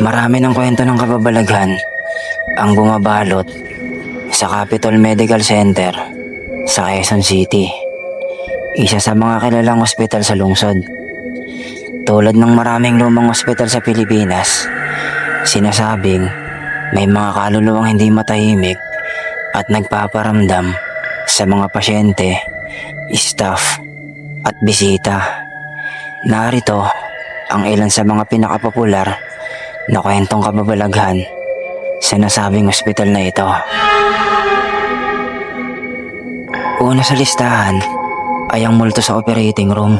Marami ng kwento ng kababalaghan ang bumabalot sa Capitol Medical Center sa Quezon City. Isa sa mga kilalang ospital sa lungsod. Tulad ng maraming lumang ospital sa Pilipinas, sinasabing may mga kaluluwang hindi matahimik at nagpaparamdam sa mga pasyente, staff at bisita. Narito ang ilan sa mga pinakapopular na kwentong kababalaghan sa nasabing ospital na ito. Una sa listahan ay ang multo sa operating room.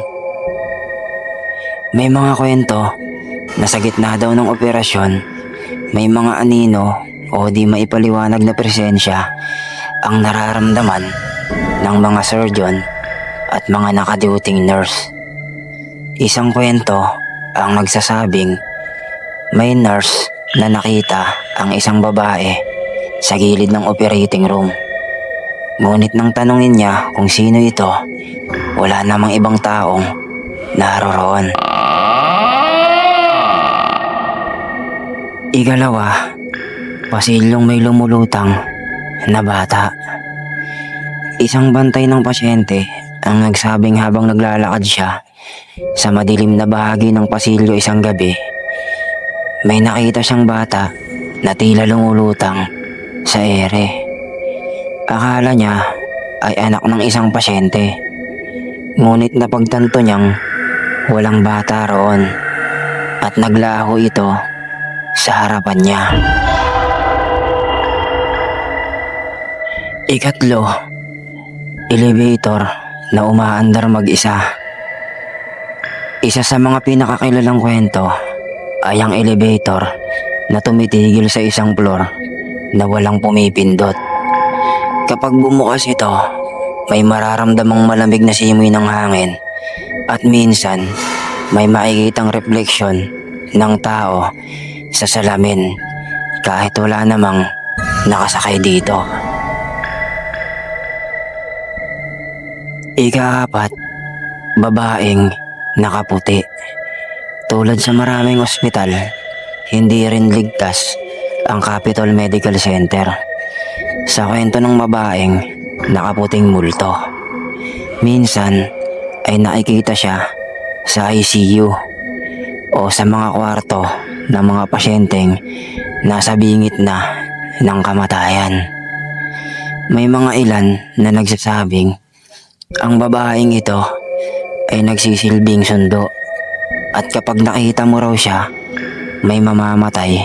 May mga kwento na sa gitna daw ng operasyon, may mga anino o di maipaliwanag na presensya ang nararamdaman ng mga surgeon at mga nakaduting nurse. Isang kwento ang nagsasabing may nurse na nakita ang isang babae sa gilid ng operating room. Ngunit nang tanungin niya kung sino ito, wala namang ibang taong naroroon. Ikalawa, pasilyong may lumulutang na bata. Isang bantay ng pasyente ang nagsabing habang naglalakad siya sa madilim na bahagi ng pasilyo isang gabi. May nakita siyang bata na tila lumulutang sa ere. Akala niya ay anak ng isang pasyente. Ngunit napagtanto niyang walang bata roon at naglaho ito sa harapan niya. Ikatlo, elevator na umaandar mag-isa. Isa sa mga pinakakilalang kwento ay ang elevator na tumitigil sa isang floor na walang pumipindot. Kapag bumukas ito, may mararamdamang malamig na simoy ng hangin at minsan may makikitang refleksyon ng tao sa salamin kahit wala namang nakasakay dito. Ikaapat, babaeng nakaputi. Tulad sa maraming ospital, hindi rin ligtas ang Capitol Medical Center. Sa kwento ng babaeng nakaputing multo. Minsan ay nakikita siya sa ICU o sa mga kwarto ng mga pasyenteng nasa bingit na ng kamatayan. May mga ilan na nagsasabing ang babaeng ito ay nagsisilbing sundo at kapag nakita mo raw siya, may mamamatay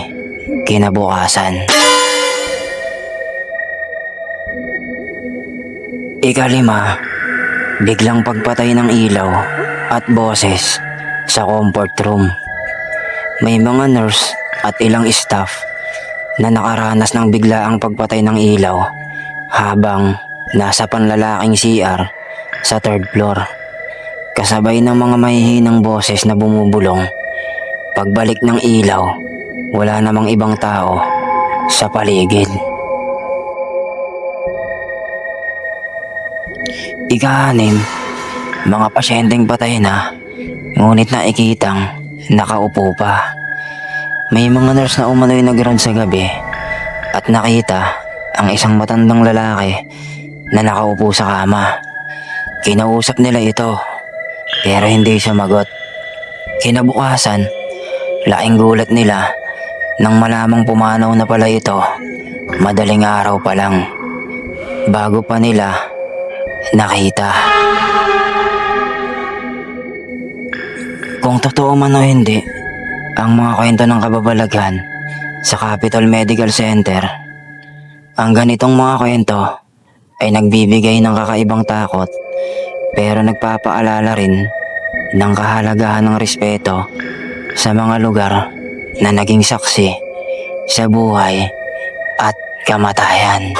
kinabukasan. Ikalima, biglang pagpatay ng ilaw at boses sa comfort room. May mga nurse at ilang staff na nakaranas ng biglaang pagpatay ng ilaw habang nasa panlalaking CR sa third floor. Kasabay ng mga mahihinang boses na bumubulong. Pagbalik ng ilaw, wala namang ibang tao sa paligid. Ika-anim, mga pasyenteng patay na, ngunit nakikitang nakaupo pa. May mga nurse na umano'y nag-round sa gabi at nakita ang isang matandang lalaki na nakaupo sa kama. Kinausap nila ito pero hindi sumagot. Kinabukasan, laking gulat nila nang malamang pumanaw na pala ito madaling araw pa lang bago pa nila nakita. Kung totoo man o hindi, ang mga kwento ng kababalaghan sa Capitol Medical Center, ang ganitong mga kwento ay nagbibigay ng kakaibang takot pero nagpapaalala rin ng kahalagahan ng respeto sa mga lugar na naging saksi sa buhay at kamatayan.